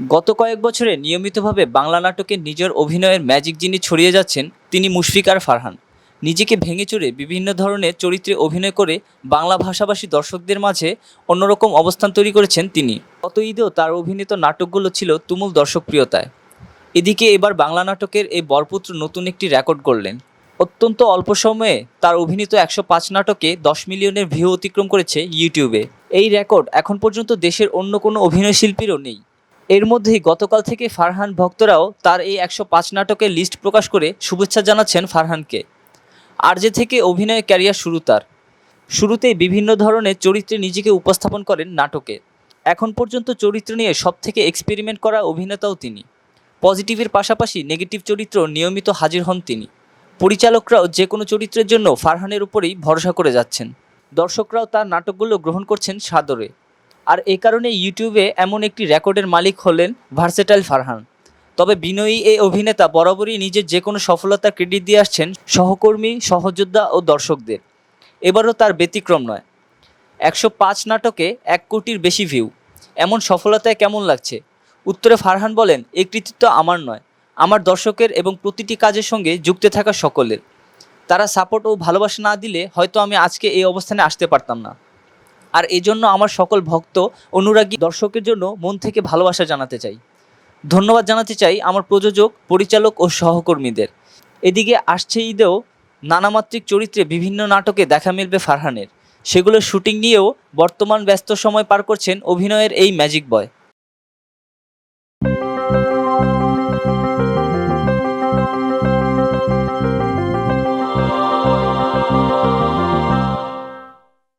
গত কয়েক বছরে নিয়মিতভাবে বাংলা নাটকে নিজের অভিনয়ের ম্যাজিক যিনি ছড়িয়ে যাচ্ছেন, তিনি মুশফিকার ফারহান। নিজেকে ভেঙে চড়ে বিভিন্ন ধরনের চরিত্রে অভিনয় করে বাংলা ভাষাভাষী দর্শকদের মাঝে অন্যরকম অবস্থান তৈরি করেছেন তিনি। গত ঈদেও তার অভিনীত নাটকগুলো ছিল তুমুল দর্শকপ্রিয়তায়। এদিকে এবার বাংলা নাটকের এই বরপুত্র নতুন একটি রেকর্ড করলেন অত্যন্ত অল্প সময়ে তার অভিনীত একশো পাঁচ নাটকে দশ মিলিয়নের ভিউ অতিক্রম করেছে ইউটিউবে। এই রেকর্ড এখন পর্যন্ত দেশের অন্য কোনো অভিনয়শিল্পীরও নেই। এর মধ্যেই গতকাল থেকে ফারহান ভক্তরাও তার এই একশো পাঁচ নাটকের লিস্ট প্রকাশ করে শুভেচ্ছা জানাচ্ছেন ফারহানকে। আরজে থেকে অভিনয় ক্যারিয়ার শুরু তার। শুরুতেই বিভিন্ন ধরনের চরিত্রে নিজেকে উপস্থাপন করেন নাটকে। এখন পর্যন্ত চরিত্র নিয়ে সবথেকে এক্সপেরিমেন্ট করা অভিনেতাও তিনি। পজিটিভের পাশাপাশি নেগেটিভ চরিত্র নিয়মিত হাজির হন তিনি। পরিচালকরাও যে কোনো চরিত্রের জন্য ফারহানের উপরেই ভরসা করে যাচ্ছেন। দর্শকরাও তার নাটকগুলো গ্রহণ করছেন সাদরে। আর এ কারণে ইউটিউবে এমন একটি রেকর্ডের মালিক হলেন ভার্সেটাইল ফারহান। তবে বিনয়ী এই অভিনেতা বরাবরই নিজের যে কোনো সফলতা ক্রেডিট দিয়ে আসছেন সহকর্মী, সহযোদ্ধা ও দর্শকদের। এবারও তার ব্যতিক্রম নয়। একশো পাঁচ নাটকে এক কোটির বেশি ভিউ এমন সফলতায় কেমন লাগছে? উত্তরে ফারহান বলেন এই কৃতিত্ব আমার নয়। আমার দর্শকের এবং প্রতিটি কাজের সঙ্গে যুক্ত থাকা সকলের। তারা সাপোর্ট ও ভালোবাসা না দিলে হয়তো আমি আজকে এই অবস্থানে আসতে পারতাম না। আর এজন্য আমার সকল ভক্ত, অনুরাগী দর্শকের জন্য মন থেকে ভালোবাসা জানাতে চাই। ধন্যবাদ জানাতে চাই আমার প্রযোজক, পরিচালক ও সহকর্মীদের। এদিকে আসছে ঈদেও নানামাত্রিক চরিত্রে বিভিন্ন নাটকে দেখা মিলবে ফারহানের। সেগুলোর শুটিং নিয়েও বর্তমান ব্যস্ত সময় পার করছেন অভিনয়ের এই ম্যাজিক বয়।